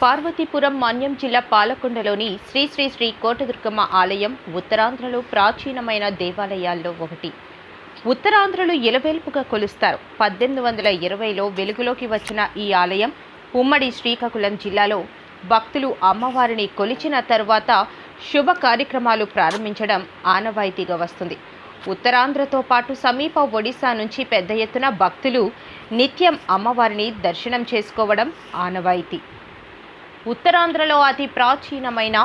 పార్వతీపురం మన్యం జిల్లా పాలకొండలోని శ్రీ శ్రీ శ్రీ కోటదుర్గమ్మ ఆలయం ఉత్తరాంధ్రలో ప్రాచీనమైన దేవాలయాల్లో ఒకటి. ఉత్తరాంధ్రలు ఎలవేల్పుగా కొలుస్తారు. పద్దెనిమిది వందల ఇరవైలో వెలుగులోకి వచ్చిన ఈ ఆలయం ఉమ్మడి శ్రీకాకుళం జిల్లాలో భక్తులు అమ్మవారిని కొలిచిన తర్వాత శుభ కార్యక్రమాలు ప్రారంభించడం ఆనవాయితీగా వస్తుంది. ఉత్తరాంధ్రతో పాటు సమీప ఒడిశా నుంచి పెద్ద ఎత్తున భక్తులు నిత్యం అమ్మవారిని దర్శనం చేసుకోవడం ఆనవాయితీ. ఉత్తరాంధ్రలో అతి ప్రాచీనమైన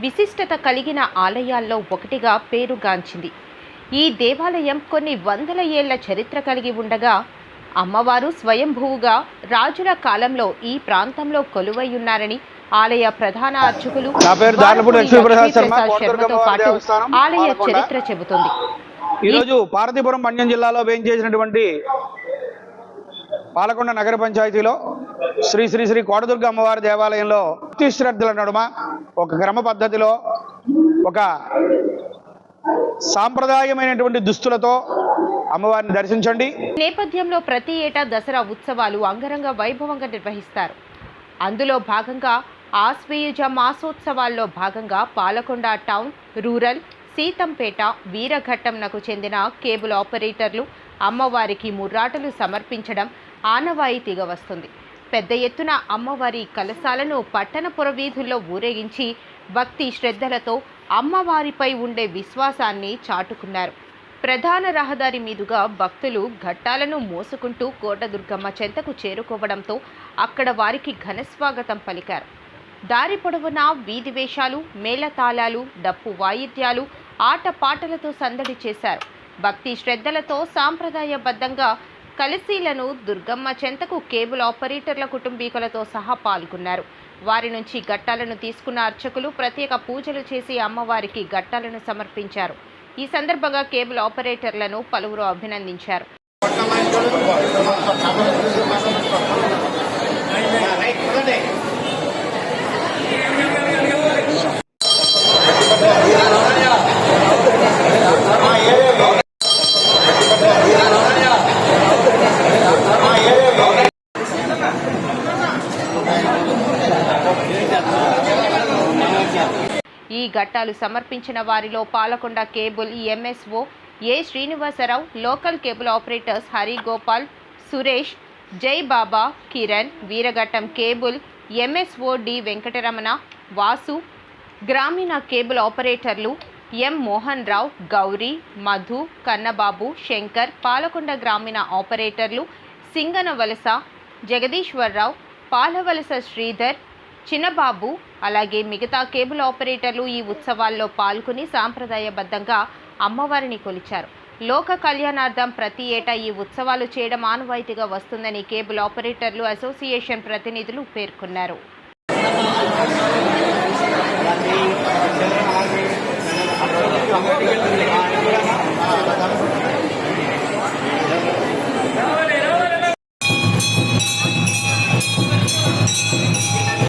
విశిష్టత కలిగిన ఆలయాల్లో ఒకటిగా పేరుగాంచింది. ఈ దేవాలయం కొన్ని వందల ఏళ్ళ చరిత్ర కలిగి ఉండగా అమ్మవారు స్వయంభూవుగా రాజుల కాలంలో ఈ ప్రాంతంలో కొలువై ఉన్నారని ఆలయ ప్రధాన అర్చకులు శర్మతో పాటు ఆలయ. చరిత్ర చెబుతుంది. ఈరోజు పార్వతీపురం మన్యం జిల్లాలో వేయించేసినటువంటి పాలకొండ నగర పంచాయతీలో శ్రీ శ్రీ శ్రీ కోటదుర్గ అమ్మవారి దేవాలయంలో భక్తి శ్రద్ధల నడుమ. ఒక క్రమ పద్ధతిలో ఒక సాంప్రదాయమైనటువంటి దుస్తులతో అమ్మవారిని దర్శించండి. నేపథ్యంలో ప్రతి ఏటా దసరా ఉత్సవాలు అంగరంగ వైభవంగా నిర్వహిస్తారు. అందులో భాగంగా ఆశ్వయుజ మాసోత్సవాల్లో భాగంగా పాలకొండ టౌన్ రూరల్ సీతంపేట వీరఘట్టంనకు చెందిన కేబుల్ ఆపరేటర్లు అమ్మవారికి ముర్రాటలు సమర్పించడం ఆనవాయితీగా వస్తుంది. పెద్ద ఎత్తున అమ్మవారి కలశాలను పట్టణ పురవీధుల్లో ఊరేగించి భక్తి శ్రద్ధలతో అమ్మవారిపై ఉండే విశ్వాసాన్ని చాటుకున్నారు. ప్రధాన రహదారి మీదుగా భక్తులు ఘట్టాలను మోసుకుంటూ కోటదుర్గమ్మ చెంతకు చేరుకోవడంతో అక్కడ వారికి ఘనస్వాగతం పలికారు. దారి పొడవునా వీధి వేషాలు మేళతాళాలు డప్పు వాయిద్యాలు ఆటపాటలతో సందడి చేశారు. భక్తి శ్రద్ధలతో సాంప్రదాయబద్ధంగా కలసీలను దుర్గమ్మ చెంతకు కేబుల్ ఆపరేటర్ల కుటుంబీకులతో సహా పాల్గొన్నారు. వారి నుంచి ఘట్టాలను తీసుకున్న అర్చకులు ప్రత్యేక పూజలు చేసి అమ్మవారికి ఘట్టాలను సమర్పించారు. ఈ సందర్భంగా కేబుల్ ఆపరేటర్లను పలువురు అభినందించారు. ఈ ఘట్టాలు సమర్పించిన వారిలో Palakonda cable MSO A Srinivasarao local cable operators Harigopal Suresh Jai Baba Kiran Veeraghattam cable MSO D Venkataramana Vasu గ్రామీణ కేబుల్ ఆపరేటర్లు ఎం మోహన్ రావు గౌరీ మధు కన్నబాబు శంకర్ పాలకొండ గ్రామీణ ఆపరేటర్లు సింగనవలస జగదీశ్వరరావు పాలవలస శ్రీధర్ చిన్నబాబు అలాగే మిగతా కేబుల్ ఆపరేటర్లు ఈ ఉత్సవాల్లో పాల్గొని సాంప్రదాయబద్ధంగా అమ్మవారిని కొలిచారు. లోక కళ్యాణార్థం ప్రతి ఏటా ఈ ఉత్సవాలు చేయడం ఆనవాయితీగా వస్తుందని కేబుల్ ఆపరేటర్లు అసోసియేషన్ ప్రతినిధులు పేర్కొన్నారు.